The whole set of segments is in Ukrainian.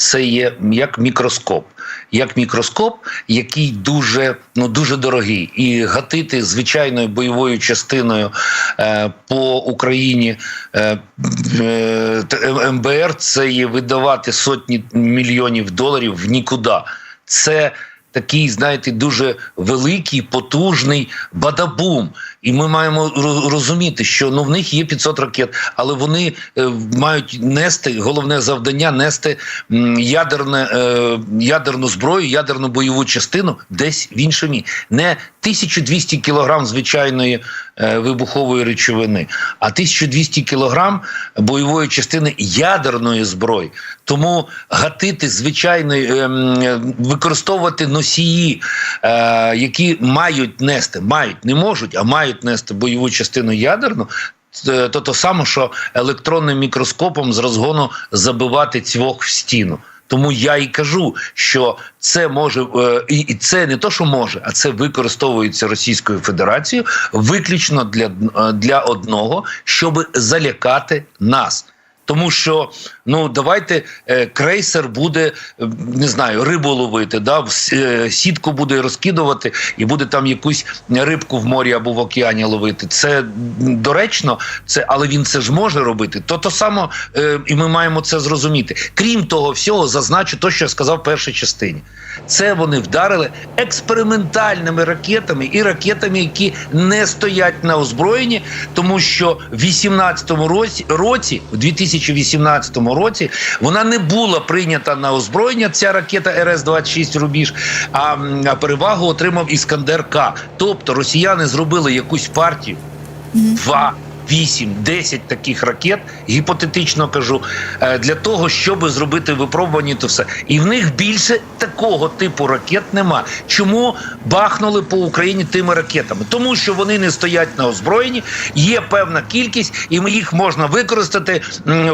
це є як мікроскоп. Як мікроскоп, який дуже ну дуже дорогий, і гатити звичайною бойовою частиною е, по Україні е, е, МБР це є видавати сотні мільйонів доларів в нікуди. Це такий, знаєте, дуже великий, потужний бадабум. І ми маємо розуміти, що ну в них є 500 ракет, але вони е, мають нести головне завдання нести ядерне, е, ядерну зброю, ядерну бойову частину десь в іншому. Не 1200 кілограм звичайної е, вибухової речовини, а 1200 кілограм бойової частини ядерної зброї. Тому гатити звичайної ем, використовувати носії, е, які мають нести, мають, не можуть, а мають нести бойову частину ядерну. То то саме, що електронним мікроскопом з розгону забивати цвох в стіну. Тому я і кажу, що це може е, і це не то, що може, а це використовується Російською Федерацією виключно для, е, для одного, щоб залякати нас. Тому що ну давайте е, крейсер буде е, не знаю рибу ловити, да е, сітку буде розкидувати і буде там якусь рибку в морі або в океані ловити. Це доречно, це але він це ж може робити. То то само, е, і ми маємо це зрозуміти. Крім того всього, зазначу то, що я сказав в першій частині. Це вони вдарили експериментальними ракетами і ракетами, які не стоять на озброєнні, тому що в 18-му році, році, в 2018 році, вона не була прийнята на озброєння. Ця ракета РС-26 Рубіж, а, перевагу отримав Іскандер К. Тобто росіяни зробили якусь партію два. 8, 10 таких ракет, гіпотетично кажу, е, для того, щоб зробити випробування, то все. І в них більше такого типу ракет нема. Чому бахнули по Україні тими ракетами? Тому що вони не стоять на озброєнні, є певна кількість, і їх можна використати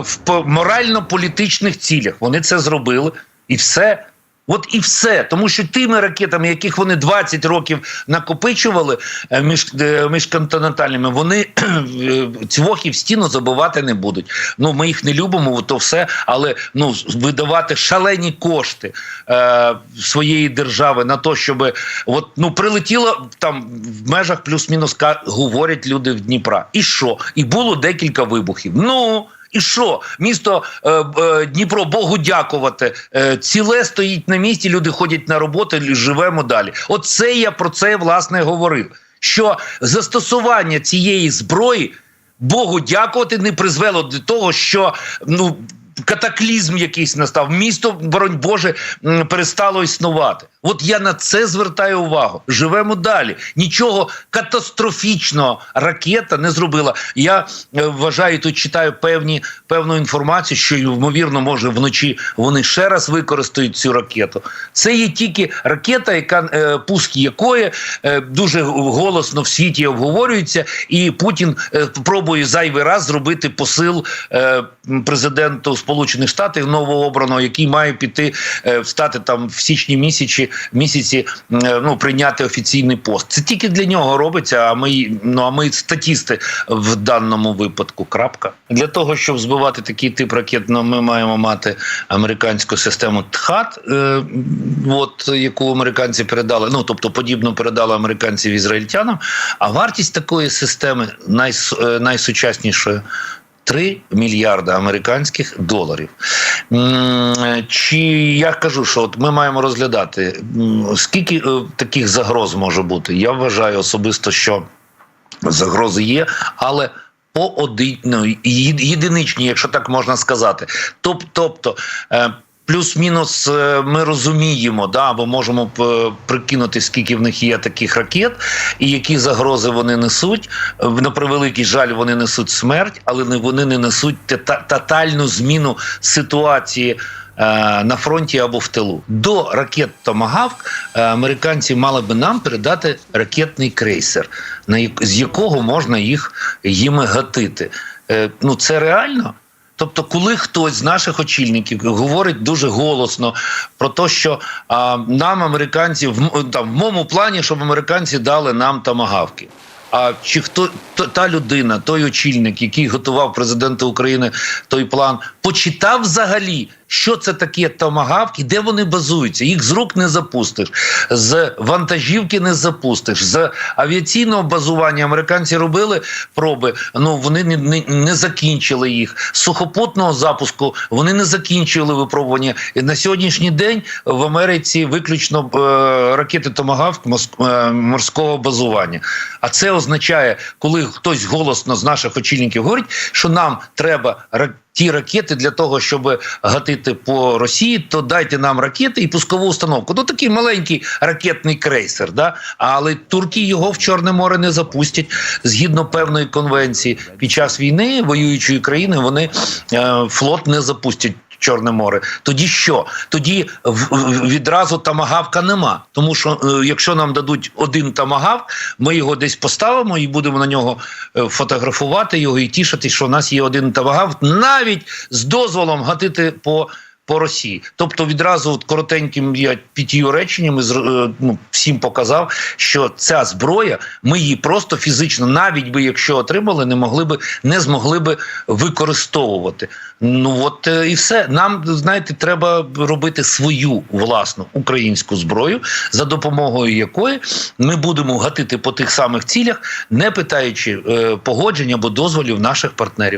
в по- морально-політичних цілях. Вони це зробили, і все. От і все, тому що тими ракетами, яких вони 20 років накопичували е, між, е, міжконтинентальними, вони е, цвохи в стіну забивати не будуть. Ну ми їх не любимо, то все, але ну видавати шалені кошти е, своєї держави на те, щоб от ну прилетіло там в межах плюс-мінус говорять люди в Дніпра. І що? І було декілька вибухів. Ну. І що місто е, е, Дніпро Богу дякувати е, ціле стоїть на місці. Люди ходять на роботу, живемо далі. Оце я про це власне говорив. Що застосування цієї зброї Богу дякувати не призвело до того, що ну. Катаклізм якийсь настав, місто, боронь Боже, перестало існувати. От я на це звертаю увагу. Живемо далі. Нічого катастрофічного ракета не зробила. Я е, вважаю, тут читаю певні певну інформацію, що ймовірно, може вночі вони ще раз використають цю ракету. Це є тільки ракета, яка е, пуск якої е, дуже голосно в світі обговорюється, і Путін е, пробує зайвий раз зробити посил е, президенту Сполучених Штатів новообраного, який має піти е, встати там в січні місяці місяці е, ну прийняти офіційний пост. Це тільки для нього робиться. А ми ну а ми статісти в даному випадку. Крапка для того, щоб збивати такий тип ракет, ну, ми маємо мати американську систему ТХАТ, е, от яку американці передали. Ну тобто подібно передали американців ізраїльтянам. А вартість такої системи найс, е, найсучаснішої. 3 мільярди американських доларів. Чи я кажу, що от ми маємо розглядати, скільки е, таких загроз може бути? Я вважаю особисто, що загрози є, але поодинь, ну, єдиничні, якщо так можна сказати. Тоб- Тобто. Плюс-мінус е, ми розуміємо, да, або можемо е, прикинути, скільки в них є таких ракет, і які загрози вони несуть. Е, На превеликий жаль, вони несуть смерть, але вони не несуть тотальну зміну ситуації на фронті або в тилу. До ракет Томагавк американці мали би нам передати ракетний крейсер, з якого можна їх їми гатити. Ну це реально. Тобто, коли хтось з наших очільників говорить дуже голосно про те, що а, нам американці в там в моєму плані, щоб американці дали нам тамагавки. А чи хто та людина, той очільник, який готував президента України той план, почитав взагалі що це таке томагавки, де вони базуються. Їх з рук не запустиш, з вантажівки не запустиш. З авіаційного базування американці робили проби. Ну вони не, не, не закінчили їх. З сухопутного запуску вони не закінчили випробування. І на сьогоднішній день в Америці виключно е, ракети Томагавк е, морського базування. А це означає, коли хтось голосно з наших очільників говорить, що нам треба ра- ті ракети для того, щоб гатити по Росії, то дайте нам ракети і пускову установку. Ну такий маленький ракетний крейсер. Да? Але турки його в Чорне море не запустять згідно певної конвенції. Під час війни воюючої країни вони е, флот не запустять. Чорне море, тоді що? Тоді відразу тамагавка нема. Тому що е, якщо нам дадуть один тамагав, ми його десь поставимо і будемо на нього е, фотографувати його і тішити, що у нас є один тамагав, навіть з дозволом гатити по. По Росії, тобто відразу от коротеньким я п'ятью реченнями е, ну, всім показав, що ця зброя, ми її просто фізично, навіть би якщо отримали, не могли би не змогли би використовувати. Ну от е, і все. Нам знаєте, треба робити свою власну українську зброю, за допомогою якої ми будемо гатити по тих самих цілях, не питаючи е, погоджень або дозволів наших партнерів.